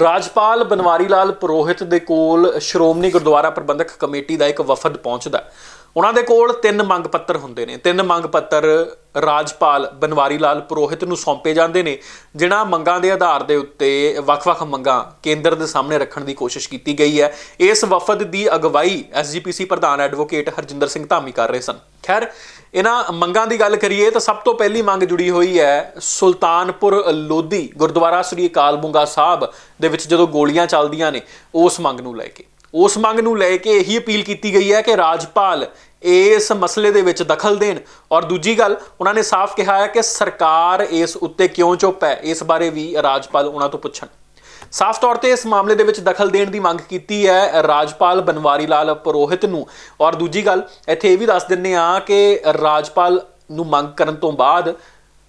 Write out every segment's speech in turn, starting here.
ਰਾਜਪਾਲ ਬਨਵਾਰੀ ਲਾਲ ਪੁਰੋਹਿਤ ਦੇ ਕੋਲ ਸ਼੍ਰੋਮਣੀ ਗੁਰਦੁਆਰਾ ਪ੍ਰਬੰਧਕ ਕਮੇਟੀ ਦਾ ਇੱਕ ਵਫਦ ਪਹੁੰਚਦਾ ਉਹਨਾਂ ਦੇ ਕੋਲ ਤਿੰਨ ਮੰਗ ਪੱਤਰ ਹੁੰਦੇ ਨੇ। ਤਿੰਨ ਮੰਗ ਪੱਤਰ ਰਾਜਪਾਲ ਬਨਵਾਰੀ ਲਾਲ ਪੁਰੋਹਿਤ ਨੂੰ ਸੌਂਪੇ ਜਾਂਦੇ ਨੇ, ਜਿਨ੍ਹਾਂ ਮੰਗਾਂ ਦੇ ਆਧਾਰ ਦੇ ਉੱਤੇ ਵੱਖ-ਵੱਖ ਮੰਗਾਂ ਕੇਂਦਰ ਦੇ ਸਾਹਮਣੇ ਰੱਖਣ ਦੀ ਕੋਸ਼ਿਸ਼ ਕੀਤੀ ਗਈ ਹੈ। ਇਸ ਵਫਦ ਦੀ ਅਗਵਾਈ ਐਸਜੀਪੀਸੀ ਪ੍ਰਧਾਨ ਐਡਵੋਕੇਟ ਹਰਜਿੰਦਰ ਸਿੰਘ ਧਾਮੀ ਕਰ ਰਹੇ ਸਨ। ਖੈਰ, ਇਹਨਾਂ ਮੰਗਾਂ ਦੀ ਗੱਲ ਕਰੀਏ ਤਾਂ ਸਭ ਤੋਂ ਪਹਿਲੀ ਮੰਗ ਜੁੜੀ ਹੋਈ ਹੈ ਸੁਲਤਾਨਪੁਰ ਲੋਧੀ ਗੁਰਦੁਆਰਾ ਸ੍ਰੀ ਅਕਾਲ ਬੁੰਗਾ ਸਾਹਿਬ ਦੇ ਵਿੱਚ ਜਦੋਂ ਗੋਲੀਆਂ ਚੱਲਦੀਆਂ ਨੇ, ਉਸ ਮੰਗ ਨੂੰ ਲੈ ਕੇ। ਉਸ ਮੰਗ ਨੂੰ ਲੈ ਕੇ ਇਹੀ ਅਪੀਲ ਕੀਤੀ ਗਈ ਹੈ ਕਿ ਰਾਜਪਾਲ ਇਸ ਮਸਲੇ ਦੇ ਵਿੱਚ ਦਖਲ ਦੇਣ। ਔਰ ਦੂਜੀ ਗੱਲ, ਉਹਨਾਂ ਨੇ ਸਾਫ਼ ਕਿਹਾ ਹੈ ਕਿ ਸਰਕਾਰ ਇਸ ਉੱਤੇ ਕਿਉਂ ਚੁੱਪ ਹੈ? ਇਸ ਬਾਰੇ ਵੀ ਰਾਜਪਾਲ ਉਹਨਾਂ ਤੋਂ ਪੁੱਛਣ। ਸਾਫ਼ ਤੌਰ ਤੇ ਇਸ ਮਾਮਲੇ ਦੇ ਵਿੱਚ ਦਖਲ ਦੇਣ ਦੀ ਮੰਗ ਕੀਤੀ ਹੈ ਰਾਜਪਾਲ ਬਨਵਾਰੀ ਲਾਲ ਪੁਰੋਹਿਤ ਨੂੰ। ਔਰ ਦੂਜੀ ਗੱਲ, ਇੱਥੇ ਇਹ ਵੀ ਦੱਸ ਦਿੰਨੇ ਆ ਕਿ ਰਾਜਪਾਲ ਨੂੰ ਮੰਗ ਕਰਨ ਤੋਂ ਬਾਅਦ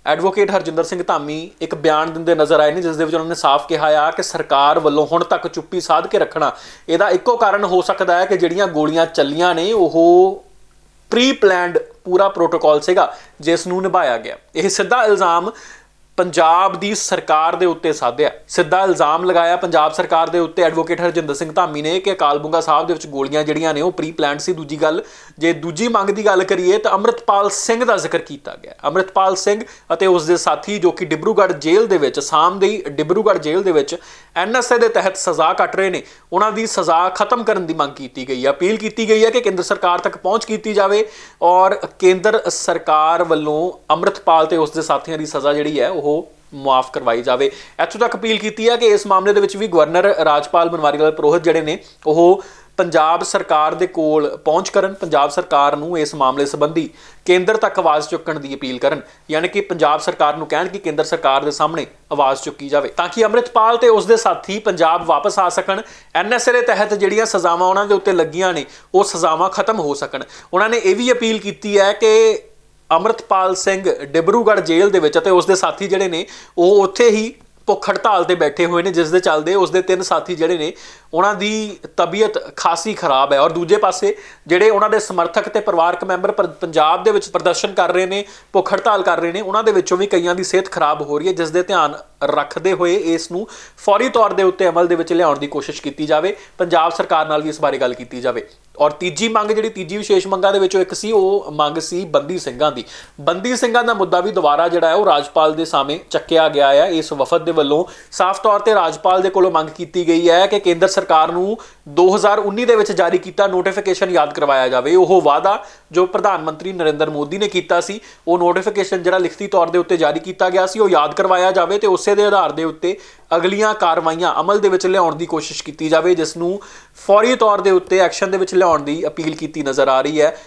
ਐਡਵੋਕੇਟ ਹਰਜਿੰਦਰ ਸਿੰਘ ਧਾਮੀ ਇੱਕ ਬਿਆਨ ਦਿੰਦੇ ਨਜ਼ਰ ਆਏ ਨੇ, ਜਿਸ ਦੇ ਵਿੱਚ ਉਹਨਾਂ ਨੇ ਸਾਫ਼ ਕਿਹਾ ਆ ਕਿ ਸਰਕਾਰ ਵੱਲੋਂ ਹੁਣ ਤੱਕ ਚੁੱਪੀ ਸਾਧ ਕੇ ਰੱਖਣਾ। ਇਹਦਾ ਇੱਕੋ ਕਾਰਨ ਹੋ ਸਕਦਾ ਹੈ ਕਿ ਜਿਹੜੀਆਂ ਗੋਲੀਆਂ ਚੱਲੀਆਂ ਨੇ, ਉਹ ਪ੍ਰੀ ਪਲਾਨਡ ਪੂਰਾ ਪ੍ਰੋਟੋਕਾਲ ਸੀਗਾ, ਜਿਸ ਨੂੰ ਨਿਭਾਇਆ ਗਿਆ। ਇਹ ਸਿੱਧਾ ਇਲਜ਼ਾਮ ਪੰਜਾਬ ਦੀ ਸਰਕਾਰ ਦੇ ਉੱਤੇ ਸਾਧਿਆ। ਸਿੱਧਾ ਇਲਜ਼ਾਮ ਲਗਾਇਆ ਪੰਜਾਬ ਸਰਕਾਰ ਦੇ ਉੱਤੇ ਐਡਵੋਕੇਟ ਹਰਜਿੰਦਰ ਸਿੰਘ ਧਾਮੀ ਨੇ ਕਿ ਅਕਾਲ ਬੁੰਗਾ ਸਾਹਿਬ ਦੇ ਵਿੱਚ ਗੋਲੀਆਂ ਜਿਹੜੀਆਂ ਨੇ ਉਹ ਪ੍ਰੀ ਪਲਾਨਡ ਸੀ। ਦੂਜੀ ਗੱਲ, ਜੇ ਦੂਜੀ ਮੰਗ ਦੀ ਗੱਲ ਕਰੀਏ ਤਾਂ ਅੰਮ੍ਰਿਤਪਾਲ ਸਿੰਘ ਦਾ ਜ਼ਿਕਰ ਕੀਤਾ ਗਿਆ। ਅੰਮ੍ਰਿਤਪਾਲ ਸਿੰਘ ਅਤੇ ਉਸ ਦੇ ਸਾਥੀ ਜੋ ਕਿ ਡਿਬਰੂਗੜ੍ਹ ਜੇਲ੍ਹ ਦੇ ਵਿੱਚ, ਸਾਮ ਦੀ ਡਿਬਰੂਗੜ੍ਹ ਜੇਲ੍ਹ ਦੇ ਵਿੱਚ ਐਨਐਸਏ ਦੇ ਤਹਿਤ ਸਜ਼ਾ ਕੱਟ ਰਹੇ ਨੇ, ਉਹਨਾਂ ਦੀ ਸਜ਼ਾ ਖਤਮ ਕਰਨ ਦੀ ਮੰਗ ਕੀਤੀ ਗਈ ਹੈ। ਅਪੀਲ ਕੀਤੀ ਗਈ ਹੈ ਕਿ ਕੇਂਦਰ ਸਰਕਾਰ ਤੱਕ ਪਹੁੰਚ ਕੀਤੀ ਜਾਵੇ ਔਰ ਕੇਂਦਰ ਸਰਕਾਰ ਵੱਲੋਂ ਅੰਮ੍ਰਿਤਪਾਲ ਤੇ ਉਸ ਦੇ ਸਾਥੀਆਂ ਦੀ ਸਜ਼ਾ ਜਿਹੜੀ ਹੈ ਉਹ ਮੁਆਫ ਕਰਵਾਈ ਜਾਵੇ। ਇੱਥੋਂ ਤੱਕ ਅਪੀਲ ਕੀਤੀ ਹੈ ਕਿ ਇਸ ਮਾਮਲੇ ਦੇ ਵਿੱਚ ਵੀ ਗਵਰਨਰ ਰਾਜਪਾਲ ਬਨਵਾਰੀ ਲਾਲ ਪੁਰੋਹਿਤ ਜਿਹੜੇ ਨੇ, ਉਹ ਪੰਜਾਬ ਸਰਕਾਰ ਦੇ ਕੋਲ ਪਹੁੰਚ ਕਰਨ, ਪੰਜਾਬ ਸਰਕਾਰ ਨੂੰ ਇਸ ਮਾਮਲੇ ਸੰਬੰਧੀ ਕੇਂਦਰ ਤੱਕ ਆਵਾਜ਼ ਚੁੱਕਣ ਦੀ ਅਪੀਲ ਕਰਨ। ਯਾਨੀ ਕਿ ਪੰਜਾਬ ਸਰਕਾਰ ਨੂੰ ਕਹਿਣ ਕਿ ਕੇਂਦਰ ਸਰਕਾਰ ਦੇ ਸਾਹਮਣੇ ਆਵਾਜ਼ ਚੁੱਕੀ ਜਾਵੇ। ਤਾਂ ਕਿ ਅੰਮ੍ਰਿਤਪਾਲ ਤੇ ਉਸ ਦੇ ਸਾਥੀ ਪੰਜਾਬ ਵਾਪਸ ਆ ਸਕਣ, ਐਨਐਸਏ ਦੇ ਤਹਿਤ ਜਿਹੜੀਆਂ ਸਜ਼ਾਵਾਂ ਉਹਨਾਂ ਦੇ ਉੱਤੇ ਲੱਗੀਆਂ ਨੇ, ਉਹ ਸਜ਼ਾਵਾਂ ਖਤਮ ਹੋ ਸਕਣ। ਉਹਨਾਂ ਨੇ ਇਹ ਵੀ ਅਪੀਲ ਕੀਤੀ ਹੈ ਕਿ ਅਮਰਤਪਾਲ ਸਿੰਘ ਡਿਬਰੂਗੜ੍ਹ ਜੇਲ੍ਹ ਦੇ ਵਿੱਚ ਅਤੇ ਉਸ ਦੇ ਸਾਥੀ ਜਿਹੜੇ ਨੇ, ਉਹ ਉੱਥੇ ਹੀ ਭੁੱਖ ਹੜਤਾਲ ਤੇ ਬੈਠੇ ਹੋਏ ਨੇ, ਜਿਸ ਦੇ ਚੱਲਦੇ ਉਸ ਦੇ ਤਿੰਨ ਸਾਥੀ ਜਿਹੜੇ ਨੇ, ਉਹਨਾਂ ਦੀ ਤਬੀਅਤ ਖਾਸੀ ਖਰਾਬ ਹੈ। ਔਰ ਦੂਜੇ ਪਾਸੇ ਜਿਹੜੇ ਉਹਨਾਂ ਦੇ ਸਮਰਥਕ ਤੇ ਪਰਿਵਾਰਕ ਮੈਂਬਰ ਪਰ- ਪੰਜਾਬ ਦੇ ਵਿੱਚ ਪ੍ਰਦਰਸ਼ਨ ਕਰ ਰਹੇ ਨੇ, ਭੁੱਖ ਹੜਤਾਲ ਕਰ ਰਹੇ ਨੇ, ਉਹਨਾਂ ਦੇ ਵਿੱਚੋਂ ਵੀ ਕਈਆਂ ਦੀ ਸਿਹਤ ਖਰਾਬ ਹੋ ਰਹੀ ਹੈ, ਜਿਸ ਦੇ ਧਿਆਨ ਰੱਖਦੇ ਹੋਏ ਇਸ ਨੂੰ ਫੌਰੀ ਤੌਰ ਦੇ ਉੱਤੇ ਅਮਲ ਦੇ ਵਿੱਚ ਲਿਆਉਣ ਦੀ ਕੋਸ਼ਿਸ਼ ਕੀਤੀ ਜਾਵੇ। ਪੰਜਾਬ ਸਰਕਾਰ ਨਾਲ ਵੀ ਇਸ ਬਾਰੇ ਗੱਲ ਕੀਤੀ ਜਾਵੇ। ਔਰ ਤੀਜੀ ਮੰਗ ਜਿਹੜੀ ਤੀਜੀ ਵਿਸ਼ੇਸ਼ ਮੰਗਾਂ ਦੇ ਵਿੱਚੋਂ ਇੱਕ ਸੀ, ਉਹ ਮੰਗ ਸੀ ਬੰਦੀ ਸਿੰਘਾਂ ਦੀ। ਬੰਦੀ ਸਿੰਘਾਂ ਦਾ ਮੁੱਦਾ ਵੀ ਦੁਬਾਰਾ ਜਿਹੜਾ ਹੈ, ਉਹ ਰਾਜਪਾਲ ਦੇ ਸਾਹਮਣੇ ਚੱਕਿਆ ਗਿਆ ਹੈ। ਇਸ ਵਫਦ ਦੇ ਵੱਲੋਂ ਸਾਫ਼ ਤੌਰ ਤੇ ਰਾਜਪਾਲ ਦੇ ਕੋਲੋਂ ਮੰਗ ਕੀਤੀ ਗਈ ਹੈ ਕਿ ਕੇਂਦਰ ਸਰਕਾਰ ਨੂੰ 2019 ਦੇ ਵਿੱਚ ਜਾਰੀ ਕੀਤਾ ਨੋਟੀਫਿਕੇਸ਼ਨ ਯਾਦ ਕਰਵਾਇਆ ਜਾਵੇ। ਉਹ ਵਾਅਦਾ ਜੋ ਪ੍ਰਧਾਨ ਮੰਤਰੀ ਨਰਿੰਦਰ ਮੋਦੀ ਨੇ ਕੀਤਾ ਸੀ, ਉਹ ਨੋਟੀਫਿਕੇਸ਼ਨ ਜਿਹੜਾ ਲਿਖਤੀ ਤੌਰ ਦੇ ਉੱਤੇ ਜਾਰੀ ਕੀਤਾ ਗਿਆ ਸੀ, ਉਹ ਯਾਦ ਕਰਵਾਇਆ ਜਾਵੇ ਤੇ ਉਸੇ ਦੇ ਆਧਾਰ ਦੇ ਉੱਤੇ ਅਗਲੀਆਂ ਕਾਰਵਾਈਆਂ ਅਮਲ ਦੇ ਵਿੱਚ ਲਿਆਉਣ ਦੀ ਕੋਸ਼ਿਸ਼ ਕੀਤੀ ਜਾਵੇ, ਜਿਸ ਨੂੰ ਫੌਰੀ ਤੌਰ ਦੇ ਉੱਤੇ ਐਕਸ਼ਨ ਦੇ ਵਿੱਚ ਲਿਆਉਣ ਦੀ ਅਪੀਲ ਕੀਤੀ ਨਜ਼ਰ ਆ ਰਹੀ ਹੈ।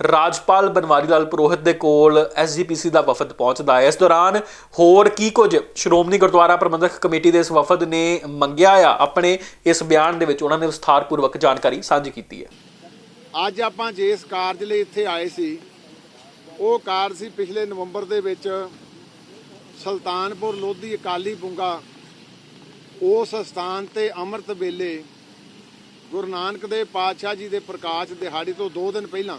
ਰਾਜਪਾਲ ਬਨਵਾਰੀ ਲਾਲ ਪੁਰੋਹਿਤ ਦੇ ਕੋਲ ਐਸਜੀਪੀਸੀ ਦਾ ਵਫਦ ਪਹੁੰਚਦਾ ਹੈ। ਇਸ ਦੌਰਾਨ ਹੋਰ ਕੀ ਕੁਝ ਸ਼੍ਰੋਮਣੀ ਗੁਰਦੁਆਰਾ ਪ੍ਰਬੰਧਕ ਕਮੇਟੀ ਦੇ ਇਸ ਵਫਦ ਨੇ ਮੰਗਿਆ ਆ, ਆਪਣੇ ਇਸ ਬਿਆਨ ਦੇ ਵਿੱਚ ਉਹਨਾਂ ਨੇ ਵਿਸਥਾਰਪੂਰਵਕ ਜਾਣਕਾਰੀ ਸਾਂਝੀ ਕੀਤੀ ਹੈ। ਅੱਜ ਆਪਾਂ ਜਿਸ ਕਾਰਜ ਲਈ ਇੱਥੇ ਆਏ ਸੀ, ਉਹ ਕਾਰਜ ਸੀ ਪਿਛਲੇ ਨਵੰਬਰ ਦੇ ਵਿੱਚ ਸੁਲਤਾਨਪੁਰ ਲੋਧੀ ਅਕਾਲੀ ਬੁੰਗਾ ਉਸ ਸਥਾਨ ਤੇ ਅੰਮ੍ਰਿਤ ਵੇਲੇ ਗੁਰੂ ਨਾਨਕ ਦੇਵ ਪਾਤਸ਼ਾਹ ਜੀ ਦੇ ਪ੍ਰਕਾਸ਼ ਦਿਹਾੜੀ ਤੋਂ 2 ਦਿਨ ਪਹਿਲਾਂ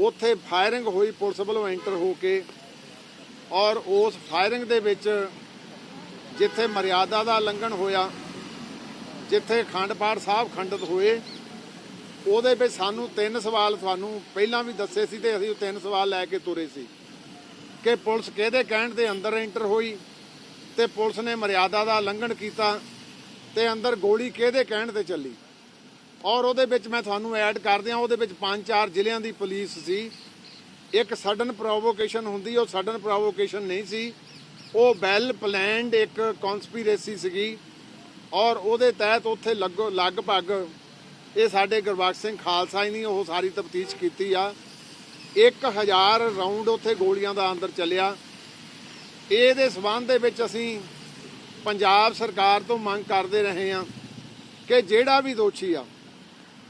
ਉੱਥੇ ਫਾਇਰਿੰਗ ਹੋਈ, ਪੁਲਿਸ ਵੱਲੋਂ ਐਂਟਰ ਹੋ ਕੇ ਔਰ ਉਸ ਫਾਇਰਿੰਗ ਦੇ ਵਿੱਚ ਜਿੱਥੇ ਮਰਿਆਦਾ ਦਾ ਲੰਘਣ ਹੋਇਆ, ਜਿੱਥੇ ਖੰਡ ਪਾਠ ਸਾਹਿਬ ਖੰਡਿਤ ਹੋਏ, ਉਹਦੇ ਵਿੱਚ ਸਾਨੂੰ ਤਿੰਨ ਸਵਾਲ ਤੁਹਾਨੂੰ ਪਹਿਲਾਂ ਵੀ ਦੱਸੇ ਸੀ ਤੇ ਅਸੀਂ ਉਹ ਤਿੰਨ ਸਵਾਲ ਲੈ ਕੇ ਤੁਰੇ ਸੀ ਕਿ ਪੁਲਿਸ ਕਿਹਦੇ ਕਹਿਣ ਦੇ ਅੰਦਰ ਐਂਟਰ ਹੋਈ ਤੇ ਪੁਲਿਸ ਨੇ ਮਰਿਆਦਾ ਦਾ ਉਲੰਘਣ ਕੀਤਾ ਤੇ ਅੰਦਰ ਗੋਲੀ ਕਿਹਦੇ ਕਹਿਣ ਤੇ ਚੱਲੀ? ਔਰ ਉਹਦੇ ਵਿੱਚ ਮੈਂ ਤੁਹਾਨੂੰ ਐਡ ਕਰ ਦਿਆਂ ਉਹਦੇ ਵਿੱਚ ਪੰਜ ਚਾਰ ਜ਼ਿਲ੍ਹਿਆਂ ਦੀ ਪੁਲਿਸ ਸੀ। ਇੱਕ ਸਡਨ ਪ੍ਰੋਵੋਕੇਸ਼ਨ ਹੁੰਦੀ, ਉਹ ਸਡਨ ਪ੍ਰੋਵੋਕੇਸ਼ਨ ਨਹੀਂ ਸੀ। ਉਹ ਵੈਲ ਪਲਾਨਡ ਇੱਕ ਕਨਸਪੀਰੇਸੀ ਸੀਗੀ ਔਰ ਉਹਦੇ ਤਹਿਤ ਉੱਥੇ ਲੱਗੋ, ਲਗਭਗ ਇਹ ਸਾਡੇ ਗੁਰਬਖਸ਼ ਸਿੰਘ ਖਾਲਸਾ ਹੀ ਨਹੀਂ ਉਹ ਸਾਰੀ ਤਫਤੀਸ਼ ਕੀਤੀ ਆ। 1000 ਰਾਉਂਡ ਉੱਥੇ ਗੋਲੀਆਂ ਦਾ ਅੰਦਰ ਚੱਲਿਆ। ਇਹਦੇ ਸਬੰਧ ਦੇ ਵਿੱਚ ਅਸੀਂ ਪੰਜਾਬ ਸਰਕਾਰ ਤੋਂ ਮੰਗ ਕਰਦੇ ਰਹੇ ਹਾਂ ਕਿ ਜਿਹੜਾ ਵੀ ਦੋਸ਼ੀ ਆ,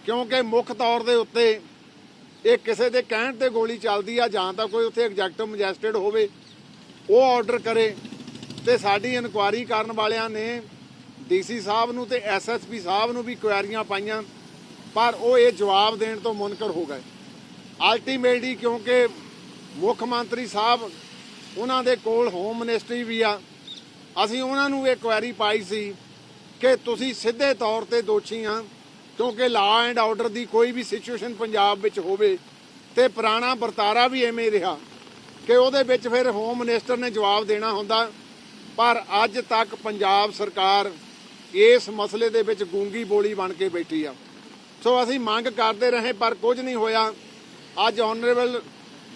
ਕਿਉਂਕਿ ਮੁੱਖ ਤੌਰ ਦੇ ਉੱਤੇ ਇਹ ਕਿਸੇ ਦੇ ਕਹਿਣ ਤੇ ਗੋਲੀ ਚੱਲਦੀ ਆ ਜਾਂ ਤਾਂ ਕੋਈ ਉੱਥੇ ਐਗਜ਼ੈਕਟਿਵ ਮੈਜਿਸਟ੍ਰੇਟ ਹੋਵੇ, ਉਹ ਆਰਡਰ ਕਰੇ ਤੇ ਸਾਡੀ ਇਨਕੁਆਰੀ ਕਰਨ ਵਾਲਿਆਂ ਨੇ ਡੀਸੀ ਸਾਹਿਬ ਨੂੰ ਤੇ ਐਸਐਸਪੀ ਸਾਹਿਬ ਨੂੰ ਵੀ ਕੁਐਰੀਆਂ ਪਾਈਆਂ, ਪਰ ਉਹ ਇਹ ਜਵਾਬ ਦੇਣ ਤੋਂ ਮੁਨਕਰ ਹੋ ਗਏ। ਅਲਟੀਮੇਟਲੀ ਕਿਉਂਕਿ ਮੁੱਖ ਮੰਤਰੀ ਸਾਹਿਬ ਉਹਨਾਂ ਦੇ ਕੋਲ ਹੋਮ ਮਿਨਿਸਟਰੀ ਵੀ ਆ। ਅਸੀਂ ਉਹਨਾਂ ਨੂੰ ਇਹ ਕੁਐਰੀ ਪਾਈ ਸੀ ਕਿ ਤੁਸੀਂ ਸਿੱਧੇ ਤੌਰ ਤੇ ਦੋਸ਼ੀ ਆ, ਕਿਉਂਕਿ ਲਾਅ ਐਂਡ ਆਰਡਰ ਦੀ ਕੋਈ ਵੀ ਸਿਚੁਏਸ਼ਨ ਪੰਜਾਬ ਵਿੱਚ ਹੋਵੇ ਤੇ ਪੁਰਾਣਾ ਵਰਤਾਰਾ ਵੀ ਐਵੇਂ ਰਿਹਾ ਕਿ ਉਹਦੇ ਵਿੱਚ ਫਿਰ ਹੋਮ ਮਿਨਿਸਟਰ ਨੇ ਜਵਾਬ ਦੇਣਾ ਹੁੰਦਾ। ਪਰ ਅੱਜ ਤੱਕ ਪੰਜਾਬ ਸਰਕਾਰ ਇਸ ਮਸਲੇ ਦੇ ਵਿੱਚ ਗੂੰਗੀ ਬੋਲੀ ਬਣ ਕੇ ਬੈਠੀ ਆ। ਸੋ ਅਸੀਂ ਮੰਗ ਕਰਦੇ ਰਹੇ, ਪਰ ਕੁਝ ਨਹੀਂ ਹੋਇਆ। ਅੱਜ ਆਨਰੇਬਲ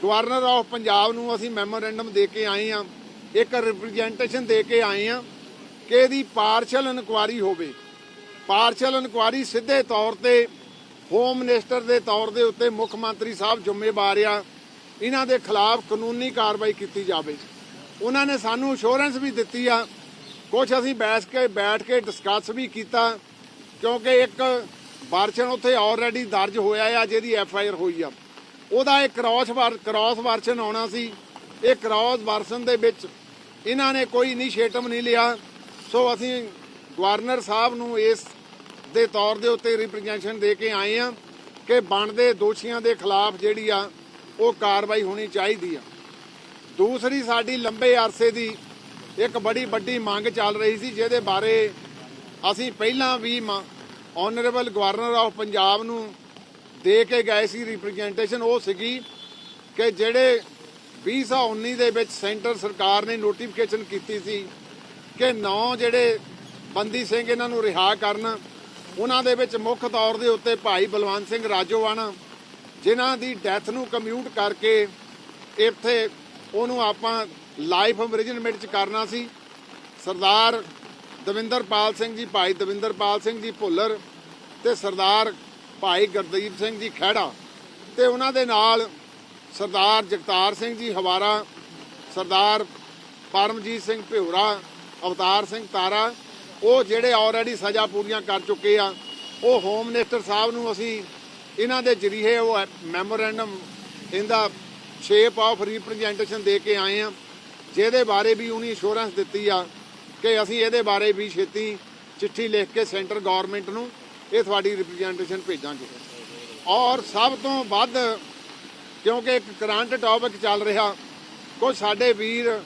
ਗਵਰਨਰ ਆਫ ਪੰਜਾਬ ਨੂੰ ਅਸੀਂ ਮੈਮੋਰੈਂਡਮ ਦੇ ਕੇ ਆਏ ਆ ਇੱਕ ਰਿਪਰੈਜ਼ੈਂਟੇਸ਼ਨ ਦੇ ਕੇ ਆਏ ਆ ਕਿ ਇਹਦੀ ਪਾਰਸ਼ਲ ਇਨਕੁਆਰੀ ਹੋਵੇ। ਪਾਰਸ਼ਲ ਇਨਕੁਆਰੀ ਸਿੱਧੇ ਤੌਰ ਤੇ ਹੋਮ ਮਿਨਿਸਟਰ ਦੇ ਤੌਰ ਦੇ ਉੱਤੇ ਮੁੱਖ ਮੰਤਰੀ ਸਾਹਿਬ ਜ਼ਿੰਮੇਵਾਰ ਆ। ਇਹਨਾਂ ਦੇ ਖਿਲਾਫ ਕਾਨੂੰਨੀ ਕਾਰਵਾਈ ਕੀਤੀ ਜਾਵੇ। ਉਹਨਾਂ ਨੇ ਸਾਨੂੰ ਅਸ਼ੋਰੈਂਸ ਵੀ ਦਿੱਤੀ ਆ। ਕੁਝ ਅਸੀਂ ਬੈਠ ਕੇ ਬੈਠ ਕੇ ਡਿਸਕਸ ਵੀ ਕੀਤਾ, ਕਿਉਂਕਿ ਇੱਕ ਵਰਸ਼ਨ ਉੱਥੇ ਆਲਰੇਡੀ ਦਰਜ ਹੋਇਆ ਆ, ਜਿਹਦੀ ਐਫ ਆਈ ਆਰ ਹੋਈ ਆ। ਉਹਦਾ ਇੱਕ ਕ੍ਰਾਸ ਕ੍ਰਾਸ ਵਰਸ਼ਨ ਆਉਣਾ ਸੀ। ਇਹ ਕ੍ਰਾਸ ਵਰਸ਼ਨ ਦੇ ਵਿੱਚ ਇਹਨਾਂ ਨੇ ਕੋਈ ਇਨੀਸ਼ੀਏਟਿਵ ਨਹੀਂ ਲਿਆ। ਸੋ ਅਸੀਂ ਗਵਰਨਰ ਸਾਹਿਬ ਨੂੰ ਇਸ ਦੇ ਤੌਰ ਦੇ ਉੱਤੇ ਰਿਪਰੈਜ਼ੈਂਟੇਸ਼ਨ ਦੇ ਕੇ ਆਏ ਆ ਕਿ ਬਣਦੇ ਦੋਸ਼ੀਆਂ ਦੇ ਖਿਲਾਫ ਜਿਹੜੀ ਆ, ਉਹ ਕਾਰਵਾਈ ਹੋਣੀ ਚਾਹੀਦੀ ਆ। ਦੂਸਰੀ ਸਾਡੀ ਲੰਬੇ ਅਰਸੇ ਦੀ ਇੱਕ ਬੜੀ ਵੱਡੀ ਮੰਗ ਚੱਲ ਰਹੀ ਸੀ, ਜਿਹਦੇ ਬਾਰੇ ਅਸੀਂ ਪਹਿਲਾਂ ਵੀ ਆਨਰੇਬਲ ਗਵਰਨਰ ਆਫ ਪੰਜਾਬ ਨੂੰ ਦੇ ਕੇ ਗਏ ਸੀ ਰਿਪਰੈਜ਼ੈਂਟੇਸ਼ਨ ਉਹ ਸੀਗੀ ਕਿ ਜਿਹੜੇ 2019 ਦੇ ਵਿੱਚ ਸੈਂਟਰ ਸਰਕਾਰ ਨੇ ਨੋਟੀਫਿਕੇਸ਼ਨ ਕੀਤੀ ਸੀ ਕਿ ਨੌ ਜਿਹੜੇ ਬੰਦੀ ਸਿੰਘ ਇਹਨਾਂ ਨੂੰ ਰਿਹਾ ਕਰਨ, ਉਹਨਾਂ ਦੇ ਵਿੱਚ ਮੁੱਖ ਤੌਰ ਦੇ ਉੱਤੇ ਭਾਈ ਬਲਵੰਤ ਸਿੰਘ ਰਾਜੋਵਾਣਾ ਜਿਨ੍ਹਾਂ ਦੀ ਡੈਥ ਨੂੰ ਕਮਿਊਟ ਕਰਕੇ ਇੱਥੇ ਉਹਨੂੰ ਆਪਾਂ ਲਾਈਫ ਇੰਪ੍ਰਿਜ਼ਨਮੈਂਟ ਚ ਕਰਨਾ ਸੀ। ਸਰਦਾਰ ਦਵਿੰਦਰਪਾਲ ਸਿੰਘ ਜੀ, ਭਾਈ ਦਵਿੰਦਰਪਾਲ ਸਿੰਘ ਜੀ ਭੁੱਲਰ ਤੇ ਸਰਦਾਰ ਭਾਈ ਗੁਰਦੀਪ ਸਿੰਘ ਜੀ ਖਹਿੜਾ ਤੇ ਉਹਨਾਂ ਦੇ ਨਾਲ ਸਰਦਾਰ ਜਗਤਾਰ ਸਿੰਘ ਜੀ ਹਵਾਰਾ, ਸਰਦਾਰ ਪਰਮਜੀਤ ਸਿੰਘ ਭਿਉਰਾ ਅਵਤਾਰ ਸਿੰਘ ਤਾਰਾ, ਉਹ ਜਿਹੜੇ ਆਲਰੇਡੀ ਸਜ਼ਾ ਪੂਰੀਆਂ ਕਰ ਚੁੱਕੇ ਆ, ਉਹ ਹੋਮ ਮਿਨਿਸਟਰ ਸਾਹਿਬ ਨੂੰ ਅਸੀਂ ਇਹਨਾਂ ਦੇ ਜਰੀਏ ਉਹ ਮੈਮੋਰੈਂਡਮ ਇਹਦਾ ਸ਼ੇਪ ਆਫ ਰਿਪਰੈਜ਼ੈਂਟੇਸ਼ਨ ਦੇ ਕੇ ਆਏ ਆ, ਜਿਹਦੇ ਬਾਰੇ ਵੀ ਉਹਨੇ ਅਸ਼ੋਰੈਂਸ ਦਿੱਤੀ ਆ ਕਿ ਅਸੀਂ ਇਹਦੇ ਬਾਰੇ ਵੀ ਛੇਤੀ ਚਿੱਠੀ ਲਿਖ ਕੇ ਸੈਂਟਰ ਗਵਰਨਮੈਂਟ ਨੂੰ ਇਹ ਤੁਹਾਡੀ ਰਿਪਰੈਜ਼ੈਂਟੇਸ਼ਨ ਭੇਜਾਂਗੇ। ਔਰ ਸਭ ਤੋਂ ਵੱਧ, ਕਿਉਂਕਿ ਇੱਕ ਕਰੰਟ ਟੌਪਿਕ ਚੱਲ ਰਿਹਾ, ਕੁਝ ਸਾਡੇ ਵੀਰ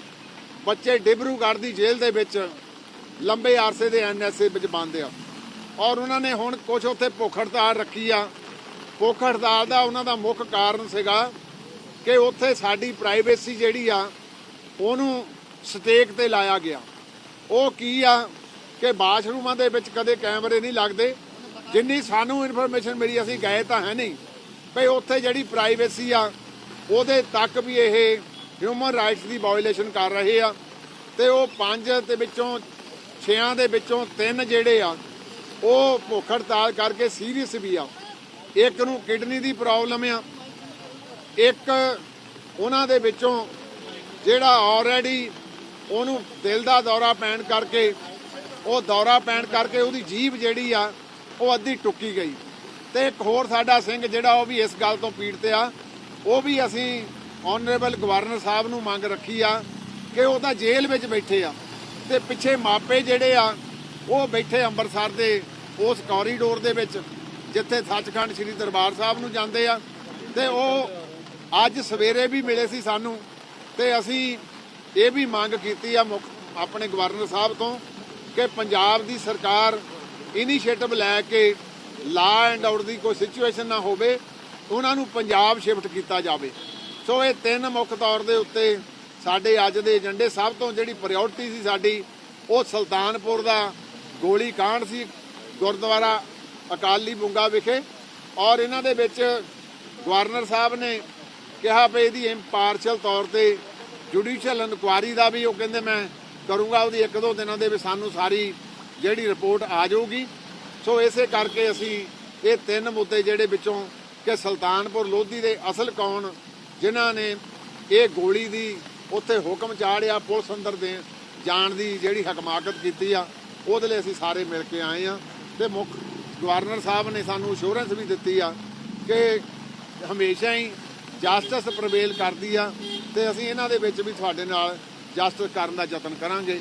ਬੱਚੇ ਡਿਬਰੂਗੜ੍ਹ ਦੀ ਜੇਲ੍ਹ ਦੇ ਵਿੱਚ ਲੰਬੇ ਆਰਸੇ ਦੇ ਐਨਐਸਏ ਵਿੱਚ ਬੰਦ ਆ। ਔਰ ਉਹਨਾਂ ਨੇ ਹੁਣ ਕੁਝ ਉੱਥੇ ਭੁੱਖ ਹੜਤਾਲ ਰੱਖੀ ਆ। ਭੁੱਖ ਹੜਤਾਲ ਦਾ ਉਹਨਾਂ ਦਾ ਮੁੱਖ ਕਾਰਨ ਸੀਗਾ ਕਿ ਉੱਥੇ ਸਾਡੀ ਪ੍ਰਾਈਵੇਸੀ ਜਿਹੜੀ ਆ, ਉਹਨੂੰ ਸਟੇਕ ਤੇ ਲਾਇਆ ਗਿਆ। ਉਹ ਕੀ ਆ ਕਿ ਬਾਥਰੂਮਾਂ ਦੇ ਵਿੱਚ ਕਦੇ ਕੈਮਰੇ ਨਹੀਂ ਲੱਗਦੇ। ਜਿੰਨੀ ਸਾਨੂੰ ਇਨਫੋਰਮੇਸ਼ਨ ਮਿਲੀ, ਅਸੀਂ ਗਏ ਤਾਂ ਹੈ ਨਹੀਂ। ਭਈ ਉੱਥੇ ਜਿਹੜੀ ਪ੍ਰਾਈਵੇਸੀ ਆ, ਉਹਦੇ ਤੱਕ ਵੀ ਇਹ ਹਿਊਮਨ ਰਾਈਟਸ ਦੀ ਵਾਇਓਲੇਸ਼ਨ ਕਰ ਰਹੇ ਆ। ਤੇ ਉਹ ਪੰਜ ਦੇ ਵਿੱਚੋਂ, ਛਿਆਂ ਦੇ ਵਿੱਚੋਂ ਤਿੰਨ ਜਿਹੜੇ ਆ, ਉਹ ਭੁੱਖ ਹੜਤਾਲ ਕਰਕੇ ਸੀਰੀਅਸ ਵੀ ਆ। ਇੱਕ ਨੂੰ ਕਿਡਨੀ ਦੀ ਪ੍ਰੋਬਲਮ ਆ। ਇੱਕ ਉਹਨਾਂ ਦੇ ਵਿੱਚੋਂ ਜਿਹੜਾ ਆਲਰੇਡੀ ਉਹਨੂੰ ਦਿਲ ਦਾ ਦੌਰਾ ਪੈਣ ਕਰਕੇ, ਉਹ ਦੌਰਾ ਪੈਣ ਕਰਕੇ ਉਹਦੀ ਜੀਭ ਜਿਹੜੀ ਆ ਉਹ ਅੱਧੀ ਟੁੱਕੀ ਗਈ। ਤੇ ਇੱਕ ਹੋਰ ਸਾਡਾ ਸਿੰਘ ਜਿਹੜਾ ਉਹ ਵੀ ਇਸ ਗੱਲ ਤੋਂ ਪੀੜਤ ਆ, ਉਹ ਵੀ ਅਸੀਂ ਆਨਰੇਬਲ ਗਵਰਨਰ ਸਾਹਿਬ ਨੂੰ ਮੰਗ ਰੱਖੀ ਆ ਕਿ ਉਹ ਤਾਂ ਜੇਲ੍ਹ ਵਿੱਚ ਬੈਠੇ ਆ। ਤੇ ਪਿੱਛੇ ਮਾਪੇ ਜਿਹੜੇ ਆ, ਉਹ ਬੈਠੇ ਅੰਮ੍ਰਿਤਸਰ ਦੇ ਉਸ ਕੋਰੀਡੋਰ ਦੇ ਵਿੱਚ, ਜਿੱਥੇ ਸੱਚਖੰਡ ਸ੍ਰੀ ਦਰਬਾਰ ਸਾਹਿਬ ਨੂੰ ਜਾਂਦੇ ਆ। ਤੇ ਉਹ ਅੱਜ ਸਵੇਰੇ ਵੀ ਮਿਲੇ ਸੀ ਸਾਨੂੰ। ਤੇ ਅਸੀਂ ਇਹ ਵੀ ਮੰਗ ਕੀਤੀ ਆ ਮੁੱਖ ਆਪਣੇ ਗਵਰਨਰ ਸਾਹਿਬ ਤੋਂ ਕਿ ਪੰਜਾਬ ਦੀ ਸਰਕਾਰ ਇਨੀਸ਼ੀਏਟਿਵ ਲੈ ਕੇ ਲਾ ਐਂਡ ਆਰਡਰ ਦੀ ਕੋਈ ਸਿਚੁਏਸ਼ਨ ਨਾ ਹੋਵੇ, ਉਹਨਾਂ ਨੂੰ ਪੰਜਾਬ ਸ਼ਿਫਟ ਕੀਤਾ ਜਾਵੇ। ਸੋ ਇਹ ਤਿੰਨ ਮੁੱਖ ਤੌਰ ਦੇ ਉੱਤੇ ਸਾਡੇ ਅੱਜ ਦੇ ਏਜੰਡੇ, ਸਭ ਤੋਂ ਜਿਹੜੀ ਪ੍ਰਾਇੋਰਟੀ ਸੀ ਸਾਡੀ, ਉਹ ਸੁਲਤਾਨਪੁਰ ਦਾ ਗੋਲੀ ਕਾਂਡ ਸੀ, ਗੁਰਦੁਆਰਾ ਅਕਾਲੀ ਬੁੰਗਾ ਵਿਖੇ। ਔਰ ਇਹਨਾਂ ਦੇ ਵਿੱਚ ਗਵਰਨਰ ਸਾਹਿਬ ਨੇ ਕਿਹਾ ਵੀ ਇਹਦੀ ਇੰਪਾਰਸ਼ਲ ਤੌਰ ਤੇ ਜੁਡੀਸ਼ੀਅਲ ਇਨਕੁਆਰੀ ਦਾ ਵੀ ਉਹ ਕਹਿੰਦੇ ਮੈਂ ਕਰੂੰਗਾ, ਉਹਦੀ ਇੱਕ ਦੋ ਦਿਨਾਂ ਦੇ ਵਿੱਚ ਸਾਨੂੰ ਸਾਰੀ ਜਿਹੜੀ ਰਿਪੋਰਟ ਆ ਜਾਊਗੀ। ਸੋ ਇਸੇ ਕਰਕੇ ਅਸੀਂ ਇਹ ਤਿੰਨ ਮੁੱਦੇ ਜਿਹੜੇ ਵਿੱਚੋਂ ਕਿ ਸੁਲਤਾਨਪੁਰ ਲੋਧੀ ਦੇ ਅਸਲ ਕੌਣ, ਜਿਨ੍ਹਾਂ ਨੇ ਇਹ ਗੋਲੀ ਦੀ ਉੱਥੇ ਹੁਕਮ ਚਾੜਿਆ ਪੁਲਿਸ ਅੰਦਰ ਦੇ ਜਾਣ ਦੀ ਜਿਹੜੀ ਹਕਮਾਕਤ ਕੀਤੀ ਆ, ਉਹਦੇ ਲਈ ਅਸੀਂ ਸਾਰੇ ਮਿਲ ਕੇ ਆਏ ਆ। ਤੇ ਮੁੱਖ ਗਵਰਨਰ ਸਾਹਿਬ ਨੇ ਸਾਨੂੰ ਅਸ਼ੋਰੈਂਸ ਵੀ ਦਿੱਤੀ ਆ ਕਿ ਹਮੇਸ਼ਾ ਹੀ ਜਸਟਿਸ ਪ੍ਰਵੇਲ ਕਰਦੀ ਆ ਤੇ ਅਸੀਂ ਇਹਨਾਂ ਦੇ ਵਿੱਚ ਵੀ ਤੁਹਾਡੇ ਨਾਲ ਜਸਟਿਸ ਕਰਨ ਦਾ ਯਤਨ ਕਰਾਂਗੇ।